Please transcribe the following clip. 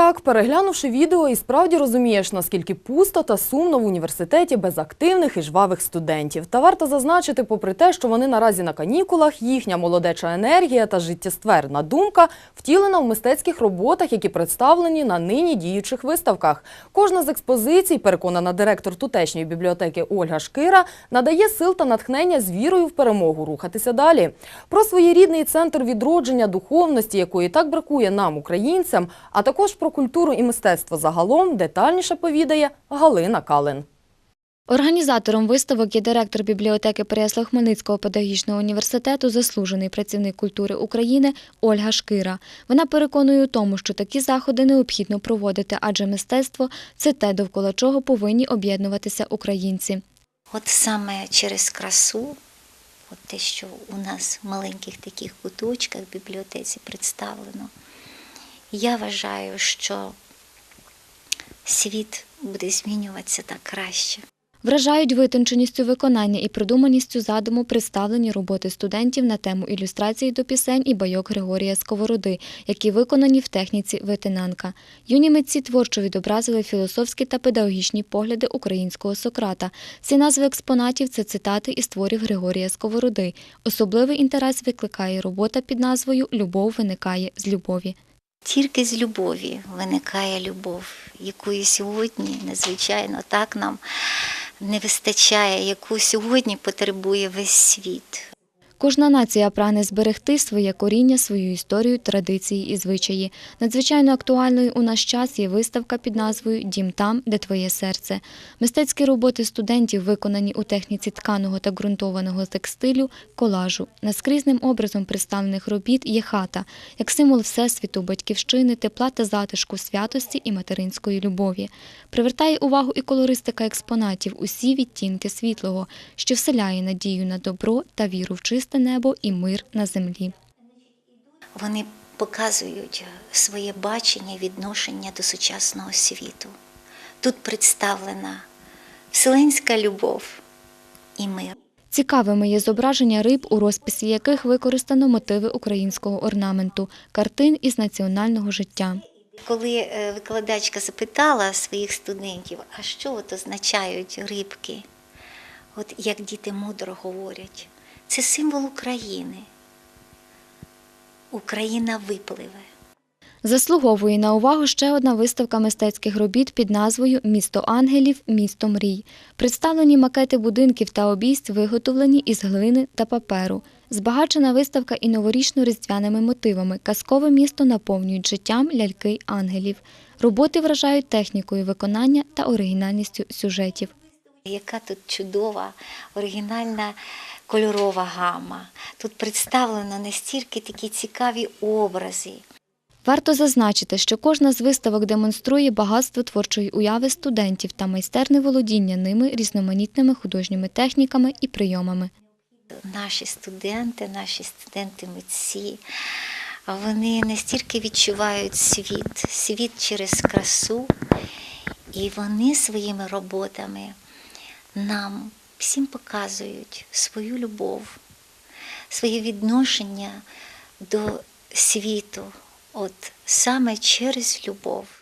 Так, переглянувши відео, і справді розумієш, наскільки пусто та сумно в університеті без активних і жвавих студентів. Та варто зазначити, попри те, що вони наразі на канікулах, їхня молодеча енергія та життєстверна думка втілена в мистецьких роботах, які представлені на нині діючих виставках. Кожна з експозицій, переконана директор тутешньої бібліотеки Ольга Шкира, надає сил та натхнення з вірою в перемогу рухатися далі. Про своєрідний центр відродження духовності, якої так бракує нам, українцям, а також про культуру і мистецтво загалом детальніше повідає Галина Калин. Організатором виставок є директор бібліотеки Переяслав-Хмельницького педагогічного університету, заслужений працівник культури України Ольга Шкира. Вона переконує у тому, що такі заходи необхідно проводити, адже мистецтво це те, довкола чого повинні об'єднуватися українці. От саме через красу, от те, що у нас в маленьких таких куточках в бібліотеці представлено, я вважаю, що світ буде змінюватися так краще. Вражають витонченістю виконання і продуманістю задуму представлені роботи студентів на тему ілюстрації до пісень і байок Григорія Сковороди, які виконані в техніці витинанка. Юні митці творчо відобразили філософські та педагогічні погляди українського Сократа. Всі назви експонатів це цитати із творів Григорія Сковороди. Особливий інтерес викликає робота під назвою Любов виникає з любові. Тільки з любові виникає любов, якої сьогодні надзвичайно так нам не вистачає, яку сьогодні потребує весь світ. Кожна нація прагне зберегти своє коріння, свою історію, традиції і звичаї. Надзвичайно актуальною у наш час є виставка під назвою Дім там, де твоє серце. Мистецькі роботи студентів, виконані у техніці тканого та ґрунтованого текстилю, колажу. Наскрізним образом представлених робіт є хата, як символ всесвіту, батьківщини, тепла та затишку, святості і материнської любові. Привертає увагу і колористика експонатів, усі відтінки світлого, що вселяє надію на добро та віру в чисте небо і мир на землі. Вони показують своє бачення відношення до сучасного світу. Тут представлена вселенська любов і мир. Цікавими є зображення риб, у розписі яких використано мотиви українського орнаменту, картин із національного життя. Коли е, викладачка запитала своїх студентів, а що от означають рибки, от як діти мудро говорять, це символ України. Україна випливе. Заслуговує на увагу ще одна виставка мистецьких робіт під назвою Місто ангелів, місто мрій. Представлені макети будинків та обійсть виготовлені із глини та паперу. Збагачена виставка і новорічно-різдвяними мотивами. Казкове місто наповнюють життям ляльки ангелів. Роботи вражають технікою виконання та оригінальністю сюжетів. Яка тут чудова, оригінальна кольорова гама. Тут представлено настільки такі цікаві образи. Варто зазначити, що кожна з виставок демонструє багатство творчої уяви студентів та майстерне володіння ними різноманітними художніми техніками і прийомами. Наші студенти, наші студенти-митці, вони настільки відчувають світ, світ через красу, і вони своїми роботами нам всім показують свою любов, своє відношення до світу, от саме через любов.